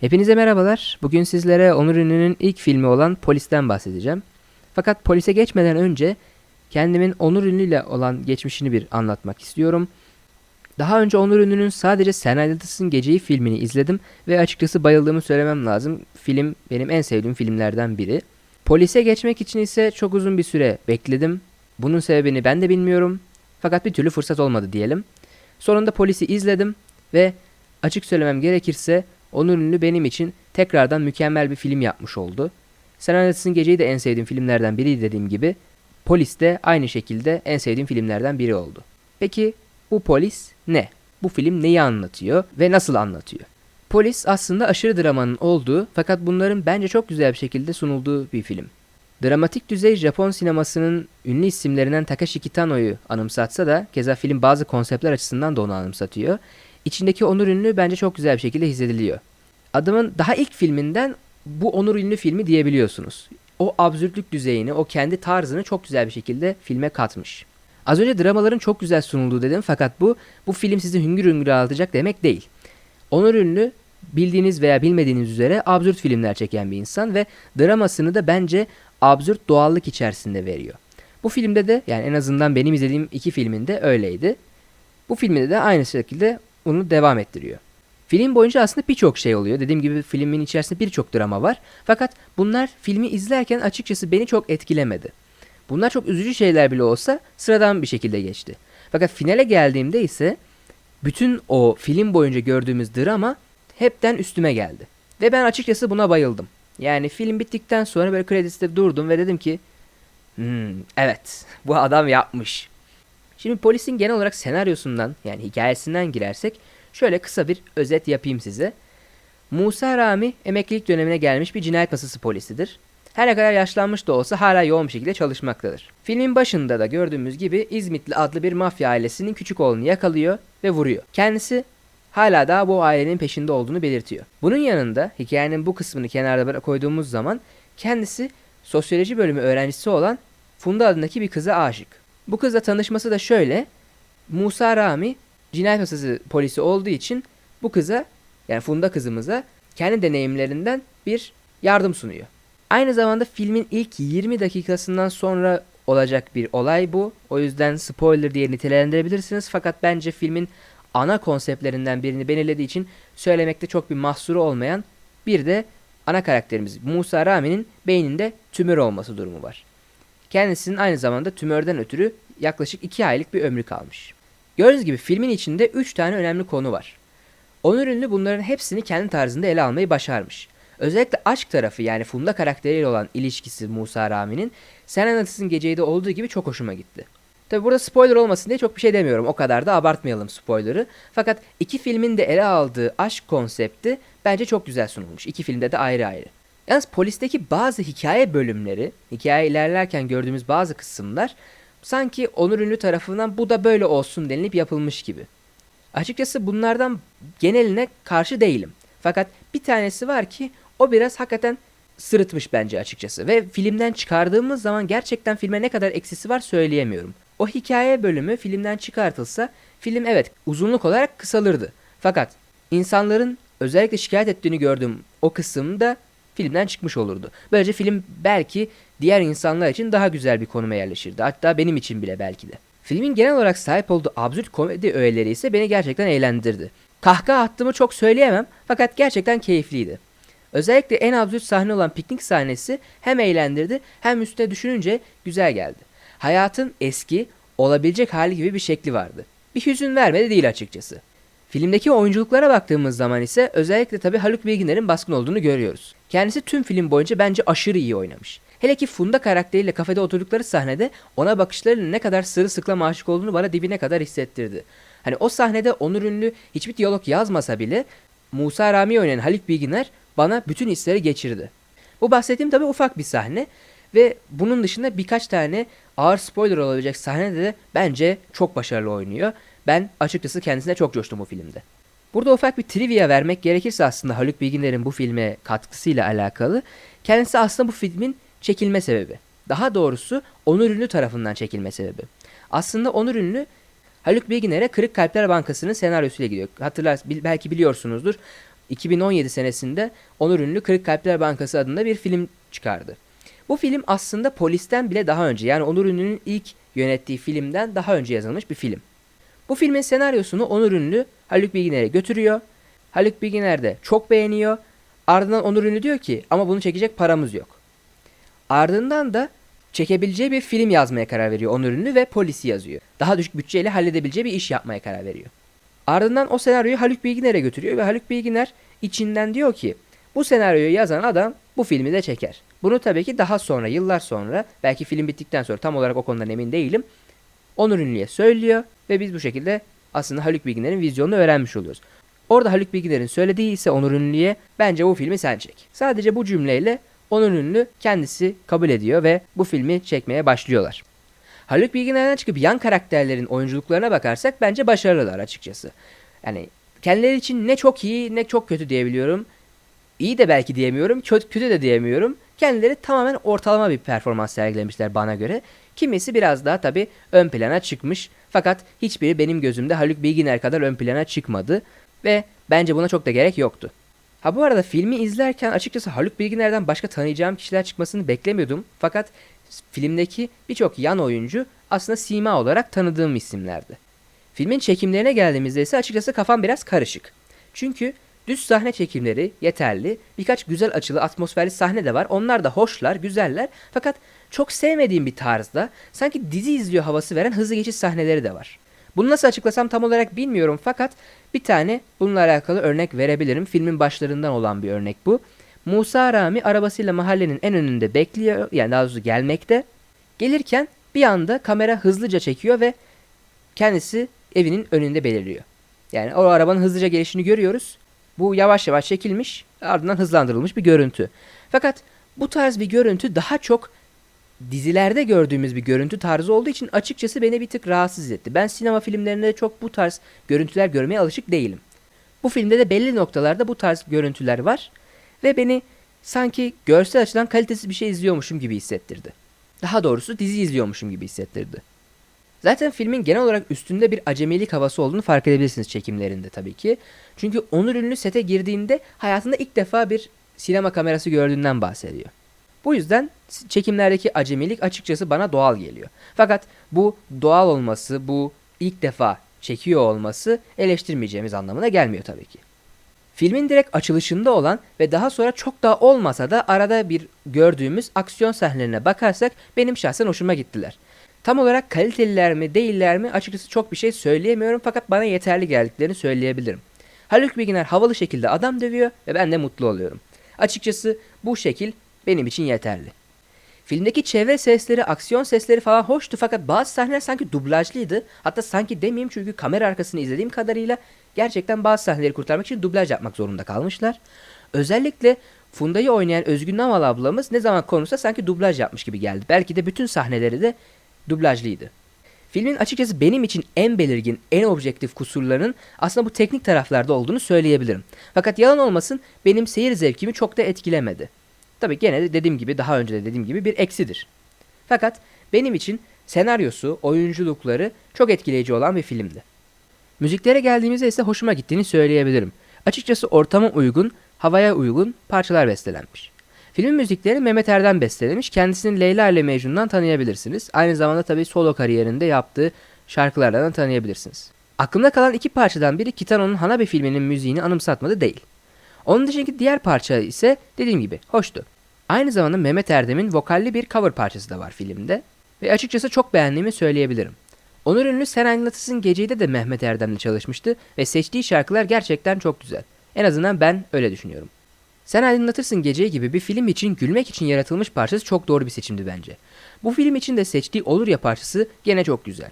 Hepinize merhabalar. Bugün sizlere Onur Ünlü'nün ilk filmi olan Polis'ten bahsedeceğim. Fakat polise geçmeden önce kendimin Onur Ünlü ile olan geçmişini bir anlatmak istiyorum. Daha önce Onur Ünlü'nün sadece Sen Ayrıldısın Geceyi filmini izledim ve açıkçası bayıldığımı söylemem lazım. Film benim en sevdiğim filmlerden biri. Polise geçmek için ise çok uzun bir süre bekledim. Bunun sebebini ben de bilmiyorum. Fakat bir türlü fırsat olmadı diyelim. Sonunda polisi izledim ve açık söylemem gerekirse Onur Ünlü benim için tekrardan mükemmel bir film yapmış oldu. Sen Ayrıldısın Geceyi de en sevdiğim filmlerden biri dediğim gibi. Polis de aynı şekilde en sevdiğim filmlerden biri oldu. Peki bu polis ne? Bu film neyi anlatıyor ve nasıl anlatıyor? Polis aslında aşırı dramanın olduğu fakat bunların bence çok güzel bir şekilde sunulduğu bir film. Dramatik düzey Japon sinemasının ünlü isimlerinden Takashi Kitano'yu anımsatsa da keza film bazı konseptler açısından da onu anımsatıyor. İçindeki onur ünlü bence çok güzel bir şekilde hissediliyor. Adamın daha ilk filminden bu onur ünlü filmi diyebiliyorsunuz. O absürtlük düzeyini, o kendi tarzını çok güzel bir şekilde filme katmış. Az önce dramaların çok güzel sunulduğu dedim fakat bu bu film sizi hüngür hüngür ağlatacak demek değil. Onur ünlü bildiğiniz veya bilmediğiniz üzere absürt filmler çeken bir insan ve dramasını da bence absürt doğallık içerisinde veriyor. Bu filmde de yani en azından benim izlediğim iki filminde öyleydi. Bu filmde de aynı şekilde bunu devam ettiriyor. Film boyunca aslında birçok şey oluyor. Dediğim gibi filmin içerisinde birçok drama var. Fakat bunlar filmi izlerken açıkçası beni çok etkilemedi. Bunlar çok üzücü şeyler bile olsa sıradan bir şekilde geçti. Fakat finale geldiğimde ise bütün o film boyunca gördüğümüz drama hepten üstüme geldi. Ve ben açıkçası buna bayıldım. Yani film bittikten sonra böyle krediste durdum ve dedim ki hmm, evet bu adam yapmış. Şimdi polisin genel olarak senaryosundan yani hikayesinden girersek şöyle kısa bir özet yapayım size. Musa Rami emeklilik dönemine gelmiş bir cinayet masası polisidir. Her ne kadar yaşlanmış da olsa hala yoğun bir şekilde çalışmaktadır. Filmin başında da gördüğümüz gibi İzmitli adlı bir mafya ailesinin küçük oğlunu yakalıyor ve vuruyor. Kendisi hala daha bu ailenin peşinde olduğunu belirtiyor. Bunun yanında hikayenin bu kısmını kenarda koyduğumuz zaman kendisi sosyoloji bölümü öğrencisi olan Funda adındaki bir kıza aşık. Bu kızla tanışması da şöyle. Musa Rami cinayet masası polisi olduğu için bu kıza yani Funda kızımıza kendi deneyimlerinden bir yardım sunuyor. Aynı zamanda filmin ilk 20 dakikasından sonra olacak bir olay bu. O yüzden spoiler diye nitelendirebilirsiniz. Fakat bence filmin ana konseptlerinden birini belirlediği için söylemekte çok bir mahsuru olmayan bir de ana karakterimiz Musa Rami'nin beyninde tümör olması durumu var. Kendisinin aynı zamanda tümörden ötürü yaklaşık 2 aylık bir ömrü kalmış. Gördüğünüz gibi filmin içinde 3 tane önemli konu var. Onur ünlü bunların hepsini kendi tarzında ele almayı başarmış. Özellikle aşk tarafı yani Funda karakteriyle olan ilişkisi Musa Rami'nin Sen Anlatısın Geceyi olduğu gibi çok hoşuma gitti. Tabi burada spoiler olmasın diye çok bir şey demiyorum. O kadar da abartmayalım spoiler'ı. Fakat iki filmin de ele aldığı aşk konsepti bence çok güzel sunulmuş. İki filmde de ayrı ayrı. Yalnız polisteki bazı hikaye bölümleri, hikaye ilerlerken gördüğümüz bazı kısımlar sanki Onur Ünlü tarafından bu da böyle olsun denilip yapılmış gibi. Açıkçası bunlardan geneline karşı değilim. Fakat bir tanesi var ki o biraz hakikaten sırıtmış bence açıkçası. Ve filmden çıkardığımız zaman gerçekten filme ne kadar eksisi var söyleyemiyorum. O hikaye bölümü filmden çıkartılsa film evet uzunluk olarak kısalırdı. Fakat insanların özellikle şikayet ettiğini gördüğüm o kısım da filmden çıkmış olurdu. Böylece film belki diğer insanlar için daha güzel bir konuma yerleşirdi. Hatta benim için bile belki de. Filmin genel olarak sahip olduğu absürt komedi öğeleri ise beni gerçekten eğlendirdi. Kahkaha attığımı çok söyleyemem fakat gerçekten keyifliydi. Özellikle en absürt sahne olan piknik sahnesi hem eğlendirdi hem üstüne düşününce güzel geldi. Hayatın eski, olabilecek hali gibi bir şekli vardı. Bir hüzün vermedi değil açıkçası. Filmdeki oyunculuklara baktığımız zaman ise özellikle tabi Haluk Bilginer'in baskın olduğunu görüyoruz. Kendisi tüm film boyunca bence aşırı iyi oynamış. Hele ki Funda karakteriyle kafede oturdukları sahnede ona bakışlarıyla ne kadar sırılsıklam aşık olduğunu bana dibine kadar hissettirdi. Hani o sahnede Onur Ünlü hiçbir diyalog yazmasa bile Musa Rami oynayan Haluk Bilginer bana bütün hisleri geçirdi. Bu bahsettiğim tabi ufak bir sahne ve bunun dışında birkaç tane ağır spoiler olabilecek sahnede de bence çok başarılı oynuyor. Ben açıkçası kendisine çok coştum bu filmde. Burada ufak bir trivia vermek gerekirse aslında Haluk Bilginer'in bu filme katkısıyla alakalı. Kendisi aslında bu filmin çekilme sebebi. Daha doğrusu Onur Ünlü tarafından çekilme sebebi. Aslında Onur Ünlü Haluk Bilginer'e Kırık Kalpler Bankası'nın senaryosuyla gidiyor. Hatırlar belki biliyorsunuzdur. 2017 senesinde Onur Ünlü Kırık Kalpler Bankası adında bir film çıkardı. Bu film aslında polisten bile daha önce yani Onur Ünlü'nün ilk yönettiği filmden daha önce yazılmış bir film. Bu filmin senaryosunu Onur Ünlü Haluk Bilginer'e götürüyor. Haluk Bilginer de çok beğeniyor. Ardından Onur Ünlü diyor ki ama bunu çekecek paramız yok. Ardından da çekebileceği bir film yazmaya karar veriyor Onur Ünlü ve polisi yazıyor. Daha düşük bütçeyle halledebileceği bir iş yapmaya karar veriyor. Ardından o senaryoyu Haluk Bilginer'e götürüyor ve Haluk Bilginer içinden diyor ki bu senaryoyu yazan adam bu filmi de çeker. Bunu tabii ki daha sonra yıllar sonra belki film bittikten sonra tam olarak o konudan emin değilim. Onur Ünlü'ye söylüyor ve biz bu şekilde aslında Haluk Bilginer'in vizyonunu öğrenmiş oluyoruz. Orada Haluk Bilginer'in söylediği ise Onur Ünlü'ye bence bu filmi sen çek. Sadece bu cümleyle Onur Ünlü kendisi kabul ediyor ve bu filmi çekmeye başlıyorlar. Haluk Bilginer'den çıkıp yan karakterlerin oyunculuklarına bakarsak bence başarılılar açıkçası. Yani kendileri için ne çok iyi ne çok kötü diyebiliyorum. İyi de belki diyemiyorum, kötü, kötü de diyemiyorum. Kendileri tamamen ortalama bir performans sergilemişler bana göre. Kimisi biraz daha tabi ön plana çıkmış. Fakat hiçbiri benim gözümde Haluk Bilginer kadar ön plana çıkmadı. Ve bence buna çok da gerek yoktu. Ha bu arada filmi izlerken açıkçası Haluk Bilginer'den başka tanıyacağım kişiler çıkmasını beklemiyordum. Fakat filmdeki birçok yan oyuncu aslında sima olarak tanıdığım isimlerdi. Filmin çekimlerine geldiğimizde ise açıkçası kafam biraz karışık. Çünkü düz sahne çekimleri yeterli, birkaç güzel açılı atmosferli sahne de var. Onlar da hoşlar, güzeller. Fakat çok sevmediğim bir tarzda sanki dizi izliyor havası veren hızlı geçiş sahneleri de var. Bunu nasıl açıklasam tam olarak bilmiyorum fakat bir tane bununla alakalı örnek verebilirim. Filmin başlarından olan bir örnek bu. Musa Rami arabasıyla mahallenin en önünde bekliyor yani daha doğrusu gelmekte. Gelirken bir anda kamera hızlıca çekiyor ve kendisi evinin önünde belirliyor. Yani o arabanın hızlıca gelişini görüyoruz. Bu yavaş yavaş çekilmiş ardından hızlandırılmış bir görüntü. Fakat bu tarz bir görüntü daha çok dizilerde gördüğümüz bir görüntü tarzı olduğu için açıkçası beni bir tık rahatsız etti. Ben sinema filmlerinde çok bu tarz görüntüler görmeye alışık değilim. Bu filmde de belli noktalarda bu tarz görüntüler var ve beni sanki görsel açıdan kalitesiz bir şey izliyormuşum gibi hissettirdi. Daha doğrusu dizi izliyormuşum gibi hissettirdi. Zaten filmin genel olarak üstünde bir acemilik havası olduğunu fark edebilirsiniz çekimlerinde tabii ki. Çünkü Onur Ünlü sete girdiğinde hayatında ilk defa bir sinema kamerası gördüğünden bahsediyor. Bu yüzden çekimlerdeki acemilik açıkçası bana doğal geliyor. Fakat bu doğal olması, bu ilk defa çekiyor olması eleştirmeyeceğimiz anlamına gelmiyor tabii ki. Filmin direkt açılışında olan ve daha sonra çok daha olmasa da arada bir gördüğümüz aksiyon sahnelerine bakarsak benim şahsen hoşuma gittiler. Tam olarak kaliteliler mi değiller mi açıkçası çok bir şey söyleyemiyorum fakat bana yeterli geldiklerini söyleyebilirim. Haluk Bilginer havalı şekilde adam dövüyor ve ben de mutlu oluyorum. Açıkçası bu şekil benim için yeterli. Filmdeki çevre sesleri, aksiyon sesleri falan hoştu fakat bazı sahneler sanki dublajlıydı. Hatta sanki demeyeyim çünkü kamera arkasını izlediğim kadarıyla gerçekten bazı sahneleri kurtarmak için dublaj yapmak zorunda kalmışlar. Özellikle Funda'yı oynayan Özgün Namal ablamız ne zaman konuşsa sanki dublaj yapmış gibi geldi. Belki de bütün sahneleri de dublajlıydı. Filmin açıkçası benim için en belirgin, en objektif kusurlarının aslında bu teknik taraflarda olduğunu söyleyebilirim. Fakat yalan olmasın benim seyir zevkimi çok da etkilemedi. Tabi gene de dediğim gibi daha önce de dediğim gibi bir eksidir. Fakat benim için senaryosu, oyunculukları çok etkileyici olan bir filmdi. Müziklere geldiğimizde ise hoşuma gittiğini söyleyebilirim. Açıkçası ortama uygun, havaya uygun parçalar bestelenmiş. Filmin müzikleri Mehmet Erdem bestelemiş. Kendisini Leyla ile Mecnun'dan tanıyabilirsiniz. Aynı zamanda tabi solo kariyerinde yaptığı şarkılardan da tanıyabilirsiniz. Aklımda kalan iki parçadan biri Kitano'nun Hanabi filminin müziğini anımsatmadı değil. Onun dışındaki diğer parça ise dediğim gibi hoştu. Aynı zamanda Mehmet Erdem'in vokalli bir cover parçası da var filmde. Ve açıkçası çok beğendiğimi söyleyebilirim. Onur ünlü Sen Anlatısın Gece'de de Mehmet Erdem'le çalışmıştı ve seçtiği şarkılar gerçekten çok güzel. En azından ben öyle düşünüyorum. Sen Aydınlatırsın Gece'yi gibi bir film için gülmek için yaratılmış parçası çok doğru bir seçimdi bence. Bu film için de seçtiği Olur Ya parçası gene çok güzel.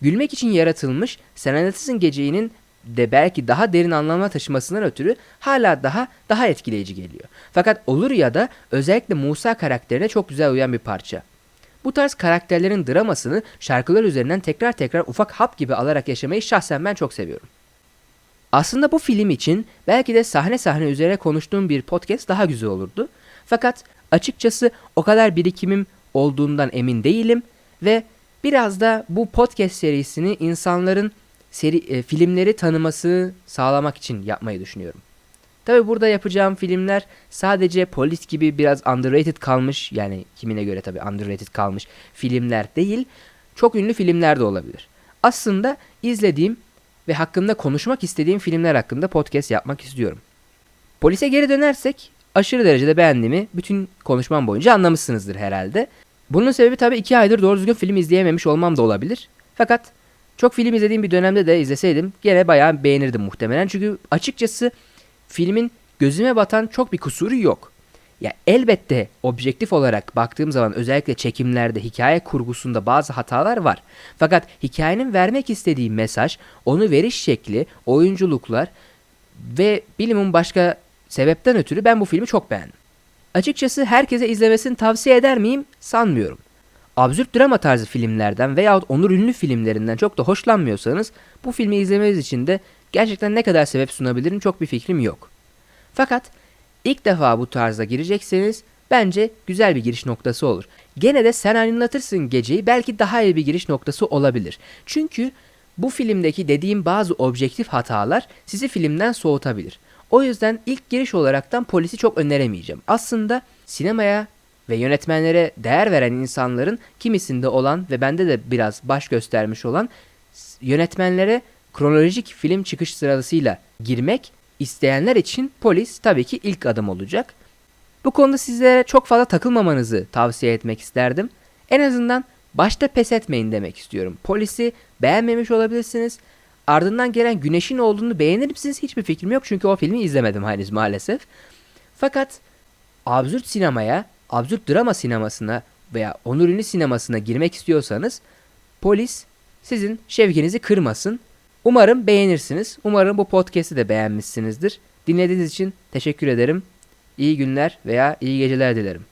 Gülmek için yaratılmış Sen Aydınlatırsın Gece'nin de belki daha derin anlamına taşımasından ötürü hala daha daha etkileyici geliyor. Fakat Olur ya da özellikle Musa karakterine çok güzel uyan bir parça. Bu tarz karakterlerin dramasını şarkılar üzerinden tekrar tekrar ufak hap gibi alarak yaşamayı şahsen ben çok seviyorum. Aslında bu film için belki de sahne sahne üzerine konuştuğum bir podcast daha güzel olurdu. Fakat açıkçası o kadar birikimim olduğundan emin değilim ve biraz da bu podcast serisini insanların seri, e, filmleri tanıması sağlamak için yapmayı düşünüyorum. Tabi burada yapacağım filmler sadece polis gibi biraz underrated kalmış yani kimine göre tabi underrated kalmış filmler değil çok ünlü filmler de olabilir. Aslında izlediğim ve hakkında konuşmak istediğim filmler hakkında podcast yapmak istiyorum. Polise geri dönersek aşırı derecede beğendiğimi bütün konuşmam boyunca anlamışsınızdır herhalde. Bunun sebebi tabii iki aydır doğru düzgün film izleyememiş olmam da olabilir. Fakat çok film izlediğim bir dönemde de izleseydim gene bayağı beğenirdim muhtemelen. Çünkü açıkçası filmin gözüme batan çok bir kusuru yok. Ya elbette objektif olarak baktığım zaman özellikle çekimlerde, hikaye kurgusunda bazı hatalar var. Fakat hikayenin vermek istediği mesaj, onu veriş şekli, oyunculuklar ve bilimin başka sebepten ötürü ben bu filmi çok beğendim. Açıkçası herkese izlemesini tavsiye eder miyim? Sanmıyorum. Absürt drama tarzı filmlerden veyahut onur ünlü filmlerinden çok da hoşlanmıyorsanız bu filmi izlemeniz için de gerçekten ne kadar sebep sunabilirim çok bir fikrim yok. Fakat ilk defa bu tarza girecekseniz bence güzel bir giriş noktası olur. Gene de sen aydınlatırsın geceyi belki daha iyi bir giriş noktası olabilir. Çünkü bu filmdeki dediğim bazı objektif hatalar sizi filmden soğutabilir. O yüzden ilk giriş olaraktan polisi çok öneremeyeceğim. Aslında sinemaya ve yönetmenlere değer veren insanların kimisinde olan ve bende de biraz baş göstermiş olan yönetmenlere kronolojik film çıkış sırasıyla girmek isteyenler için polis tabii ki ilk adım olacak. Bu konuda sizlere çok fazla takılmamanızı tavsiye etmek isterdim. En azından başta pes etmeyin demek istiyorum. Polisi beğenmemiş olabilirsiniz. Ardından gelen Güneş'in olduğunu beğenir misiniz? Hiçbir fikrim yok çünkü o filmi izlemedim henüz maalesef. Fakat absürt sinemaya, absürt drama sinemasına veya onur ünlü sinemasına girmek istiyorsanız polis sizin şevkinizi kırmasın. Umarım beğenirsiniz. Umarım bu podcast'i de beğenmişsinizdir. Dinlediğiniz için teşekkür ederim. İyi günler veya iyi geceler dilerim.